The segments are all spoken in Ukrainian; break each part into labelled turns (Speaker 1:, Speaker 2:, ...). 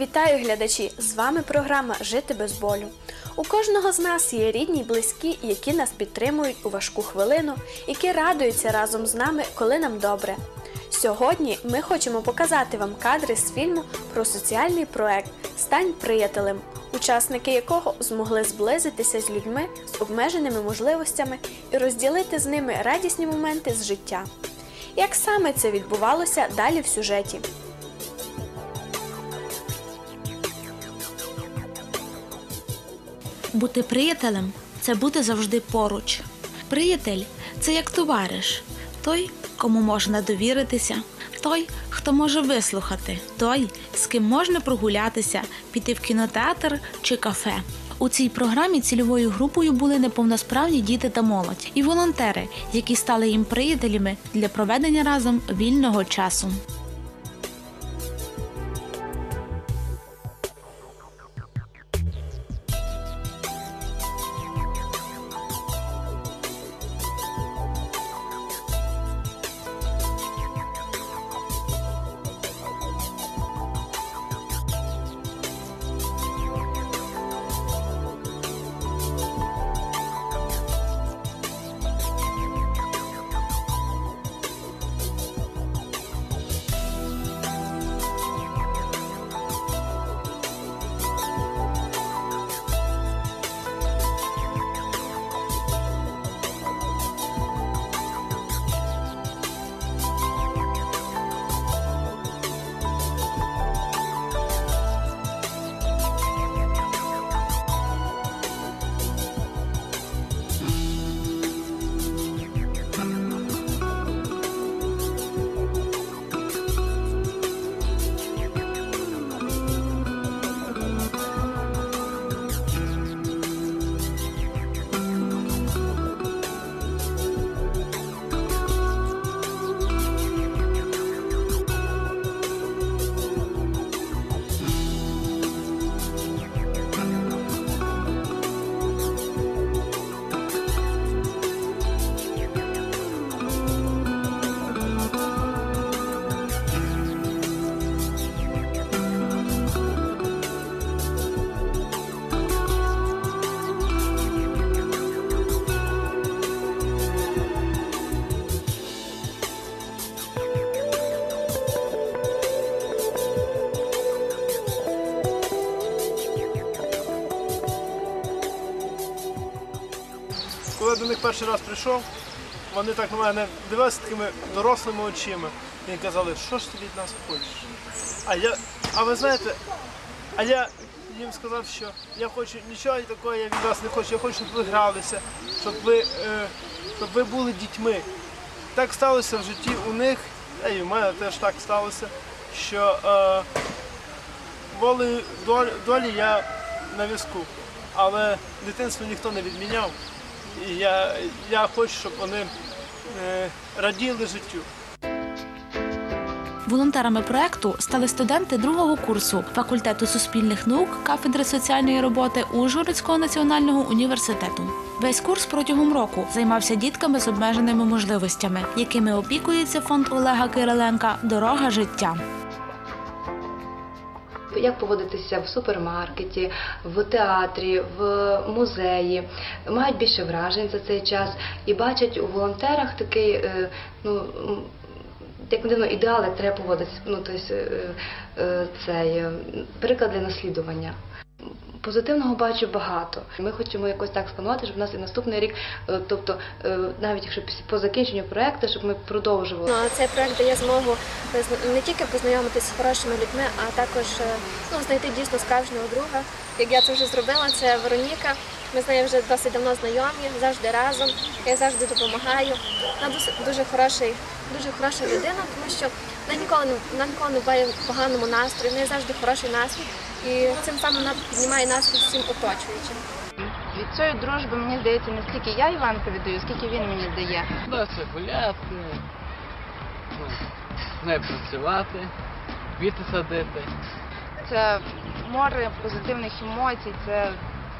Speaker 1: Вітаю глядачі! З вами програма Жити без болю. У кожного з нас є рідні й близькі, які нас підтримують у важку хвилину, які радуються разом з нами, коли нам добре. Сьогодні ми хочемо показати вам кадри з фільму про соціальний проект Стань приятелем, учасники якого змогли зблизитися з людьми з обмеженими можливостями і розділити з ними радісні моменти з життя. Як саме це відбувалося далі в сюжеті?
Speaker 2: Бути приятелем це бути завжди поруч. Приятель це як товариш, той, кому можна довіритися, той, хто може вислухати, той, з ким можна прогулятися, піти в кінотеатр чи кафе. У цій програмі цільовою групою були неповносправні діти та молодь і волонтери, які стали їм приятелями для проведення разом вільного часу.
Speaker 3: Перший раз прийшов, вони так на мене дивилися такими дорослими очима і казали, що ж ти від нас хочеш? А я, а ви знаєте, а я їм сказав, що я хочу нічого такого я від вас не хочу, я хочу, щоб ви гралися, щоб ви, е, щоб ви були дітьми. Так сталося в житті у них, та і в мене теж так сталося, що е, волею долі я на візку. Але дитинство ніхто не відміняв. Я, я хочу, щоб вони е, раділи життю.
Speaker 2: Волонтерами проекту стали студенти другого курсу факультету суспільних наук кафедри соціальної роботи Ужгородського національного університету. Весь курс протягом року займався дітками з обмеженими можливостями, якими опікується фонд Олега Кириленка Дорога життя.
Speaker 4: Як поводитися в супермаркеті, в театрі, в музеї, мають більше вражень за цей час і бачать у волонтерах такий, е, ну як не дивно, ідеал, як треба поводитися. Ну, тобто, цей приклад для наслідування. Позитивного бачу багато. Ми хочемо якось так спланувати, щоб у нас і наступний рік, е, тобто е, навіть якщо по закінченню проекту, щоб ми продовжували.
Speaker 5: Ну, Цей проект дає змогу не тільки познайомитися з хорошими людьми, а також е, ну, знайти дійсно справжнього друга. Як я це вже зробила, це Вероніка. Ми з нею вже досить давно знайомі, завжди разом. Я завжди допомагаю. Вона дуже, хороший, дуже хороша людина, тому що вона ніколи не вона ніколи не буває в поганому настрої, в неї завжди хороший настрій. І цим самим вона піднімає настрій всім оточуючим.
Speaker 6: Від цієї дружби, мені здається, не стільки я Іванка віддаю, скільки він мені дає.
Speaker 7: Вдасться гуляти, ну, з нею працювати, квіти садити.
Speaker 6: Це море позитивних емоцій, це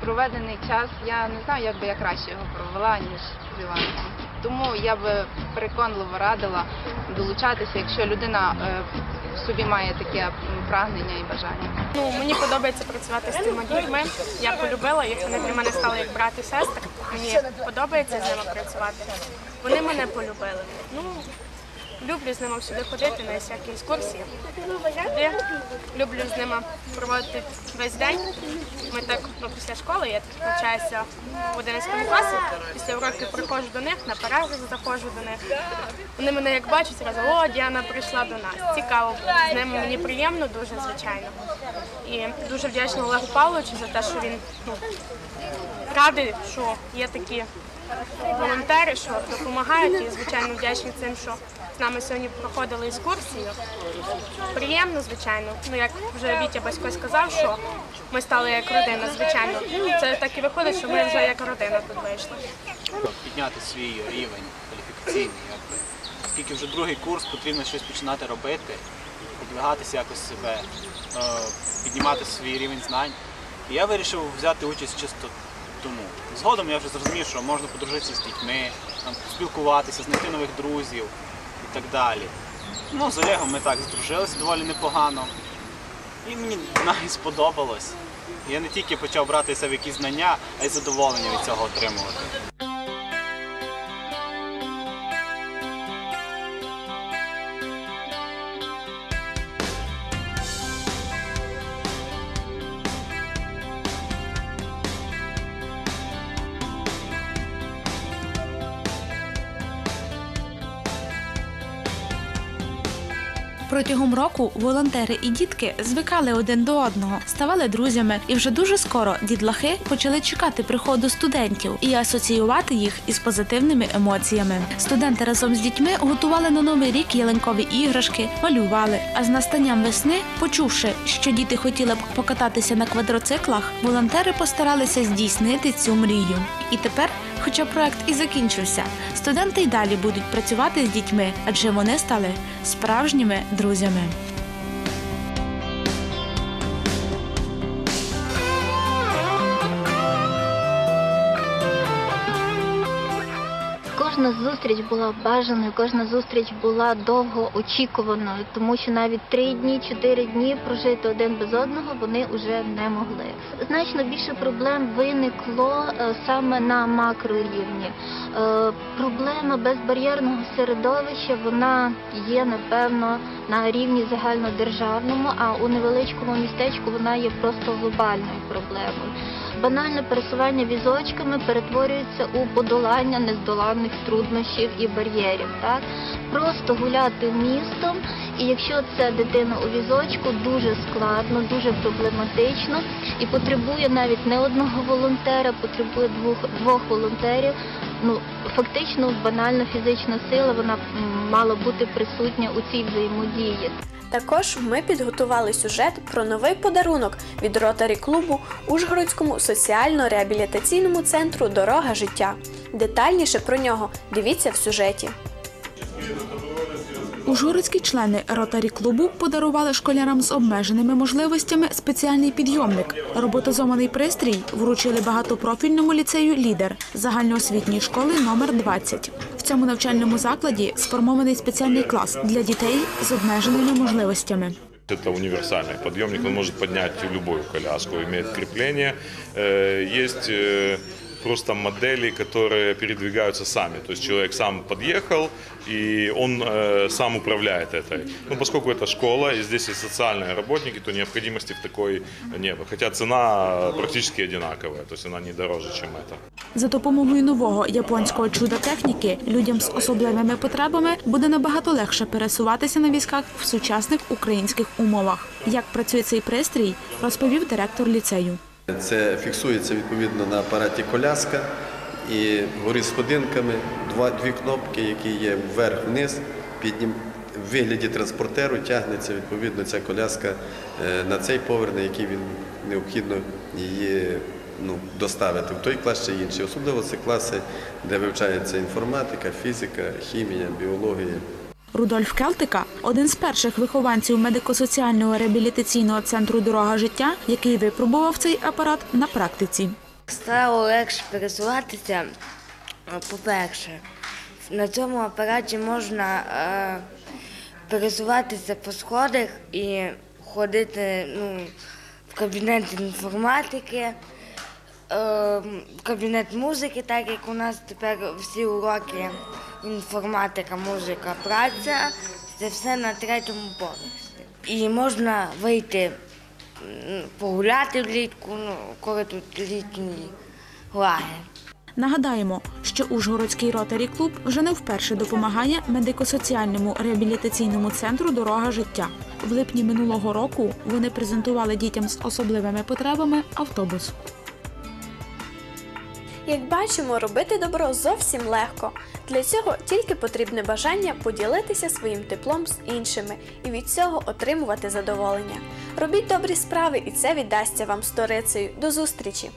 Speaker 6: проведений час. Я не знаю, як би я краще його провела, ніж з Іванком. Тому я би переконливо радила долучатися, якщо людина е, в собі має таке прагнення і бажання.
Speaker 8: Ну, мені подобається працювати з цими дітьми. Я полюбила їх, вони для мене стали як брат і сестри. Мені подобається з ними працювати. Вони мене полюбили. Ну, люблю з ними всюди ходити на всякі екскурсії. Туди. Люблю з ними проводити весь день. Ми так ну, після школи, я тут навчаюся в 11 класі. Після уроків приходжу до них, на перерву заходжу до них. Вони мене як бачать, зразу, о, Діана прийшла до нас. Цікаво, з ними мені приємно дуже, звичайно. І дуже вдячна Олегу Павловичу за те, що він ну, радий, що є такі волонтери, що допомагають. І звичайно вдячні цим, що з нами сьогодні проходили екскурсію. Приємно, звичайно. Ну як вже Вітя Басько сказав, що ми стали як родина, звичайно. Це так і виходить, що ми вже як родина тут вийшли.
Speaker 9: підняти свій рівень кваліфікаційний. Оскільки вже другий курс потрібно щось починати робити, продвигатися якось себе, е, піднімати свій рівень знань. І я вирішив взяти участь чисто тому. Згодом я вже зрозумів, що можна подружитися з дітьми, там, спілкуватися, знайти нових друзів і так далі. Ну, з Олегом ми так здружилися доволі непогано. І мені навіть сподобалось. Я не тільки почав брати себе якісь знання, а й задоволення від цього отримувати.
Speaker 2: Протягом року волонтери і дітки звикали один до одного, ставали друзями, і вже дуже скоро дітлахи почали чекати приходу студентів і асоціювати їх із позитивними емоціями. Студенти разом з дітьми готували на новий рік ялинкові іграшки, малювали. А з настанням весни, почувши, що діти хотіли б покататися на квадроциклах, волонтери постаралися здійснити цю мрію. І тепер, хоча проект і закінчився, студенти й далі будуть працювати з дітьми, адже вони стали справжніми друзями.
Speaker 10: Кожна зустріч була бажаною, кожна зустріч була довго очікуваною, тому що навіть три дні, чотири дні прожити один без одного вони вже не могли. Значно більше проблем виникло е, саме на макрорівні. Е, Проблема безбар'єрного середовища вона є напевно на рівні загальнодержавному, а у невеличкому містечку вона є просто глобальною проблемою. Банальне пересування візочками перетворюється у подолання нездоланних труднощів і бар'єрів. Так просто гуляти містом, і якщо це дитина у візочку, дуже складно, дуже проблематично і потребує навіть не одного волонтера, потребує двох двох волонтерів. Ну фактично банальна фізична сила вона мала бути присутня у цій взаємодії.
Speaker 1: Також ми підготували сюжет про новий подарунок від ротарі клубу Ужгородському соціально-реабілітаційному центру Дорога життя. Детальніше про нього дивіться в сюжеті.
Speaker 2: Ужгородські члени ротарі клубу подарували школярам з обмеженими можливостями спеціальний підйомник. Роботизований пристрій вручили багатопрофільному ліцею лідер загальноосвітньої школи номер 20 В цьому навчальному закладі сформований спеціальний клас для дітей з обмеженими можливостями.
Speaker 11: Это универсальный подъемник, он может поднять любую коляску, имеет крепление. Э, Есть э, просто модели, которые передвигаются сами. То есть человек сам подъехал, и он э, сам управляет этой. Ну, поскольку это школа, и здесь есть социальные работники, то необходимости в такой не было. Хотя цена практически одинаковая, то есть она не дороже, чем это.
Speaker 2: За допомогою нового японського чуда техніки людям з особливими потребами буде набагато легше пересуватися на візках в сучасних українських умовах. Як працює цей пристрій, розповів директор ліцею.
Speaker 12: Це фіксується відповідно на апараті коляска і горі сходинками, два, дві кнопки, які є вверх-вниз, піднім, в вигляді транспортеру тягнеться відповідно ця коляска е, на цей поверх, на який він необхідно її ну, доставити в той клас чи інший. Особливо це класи, де вивчається інформатика, фізика, хімія, біологія.
Speaker 2: Рудольф Келтика один з перших вихованців медико-соціального реабілітаційного центру Дорога життя, який випробував цей апарат на практиці.
Speaker 13: Стало легше пересуватися, по-перше, На цьому апараті можна е, пересуватися по сходах і ходити ну, в кабінет інформатики, кабінет музики, так як у нас тепер всі уроки інформатика, музика, праця. Це все на третьому поверсі. І можна вийти погуляти влітку, ну, коли тут літній лагерь.
Speaker 2: Нагадаємо, що Ужгородський ротарі клуб вже не вперше допомагає медико-соціальному реабілітаційному центру Дорога життя. В липні минулого року вони презентували дітям з особливими потребами автобус.
Speaker 1: Як бачимо, робити добро зовсім легко. Для цього тільки потрібне бажання поділитися своїм теплом з іншими і від цього отримувати задоволення. Робіть добрі справи, і це віддасться вам сторицею. До зустрічі!